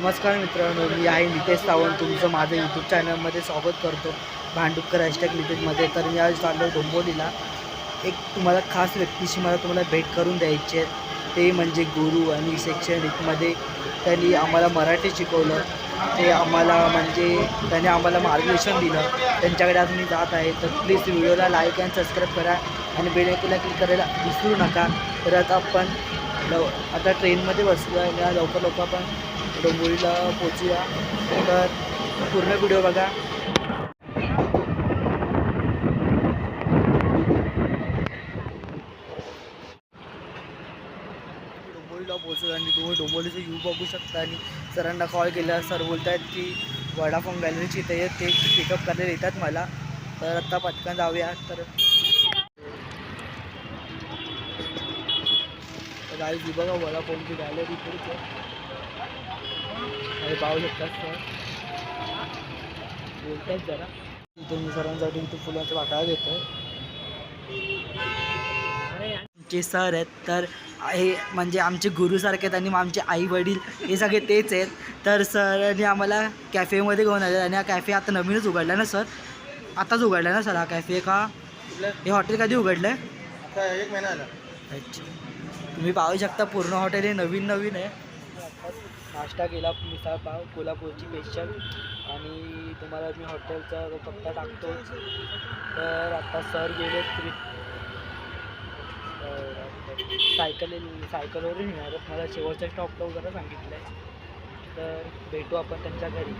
नमस्कार मित्रांनो मी आहे नितेश सावंत. तुमचं माझं यूट्यूब चॅनलमध्ये स्वागत करतो. भांडुपकर हॅशटॅग नितेशमध्ये तर मी आज चाललो डोंबोलीला एक तुम्हाला खास व्यक्तीशी मला तुम्हाला भेट करून द्यायची आहे. ते म्हणजे गुरु आणि सेक्शन एकमध्ये त्यांनी आम्हाला मराठी शिकवलं. ते आम्हाला म्हणजे त्याने आम्हाला मार्गदर्शन दिलं. त्यांच्याकडे आज मी जात आहे. तर प्लीज व्हिडिओला लाईक अँड सबस्क्राईब करा आणि बेल आयकॉनला क्लिक करायला विसरू नका. तर आता आपण लव आता ट्रेनमध्ये बसलो आहे लवकर लवकर आपण डोंबिवलीला पोचूया तर पूर्ण व्हिडिओ बघा. डोंबोलीला पोचलो आणि तुम्ही डोंबोलीचं यू बघू शकता. आणि सरांना कॉल केला. सर बोलत आहेत की वडाफोन गॅलरीची इथे ते पिकअप करायला येतात मला. तर आत्ता पटकन जाऊया. तर गाडी बघा वडाफोनची गॅलरी पुढचं अरे पाहू शकतात सर. बोलतात जरा. इथे मी सरांसाठी इथे फुलाचा वाटाळा घेतो आमचे सर आहेत तर हे म्हणजे आमचे गुरुसारखे आहेत आणि आमचे आई वडील हे सगळे तेच आहेत. तर सरांनी आम्हाला कॅफेमध्ये घेऊन आले आणि हा कॅफे आता नवीनच उघडला ना सर? आताच उघडला ना सर हा कॅफे का? हे हॉटेल कधी उघडलं आहे आता एक महिना आला. अच्छा. तुम्ही पाहू शकता पूर्ण हॉटेल हे नवीन नवीन आहे. नाश्ता केला मिसळ पाव कोल्हापूरची स्पेशल आणि तुम्हाला मी हॉटेलचा जो पत्ता टाकतो. तर आता सर गेले तरी सायकल सायकलवरून येणार मला मला शेवटच्या स्टॉपला वगैरे सांगितलं आहे. तर भेटू आपण त्यांच्या घरी.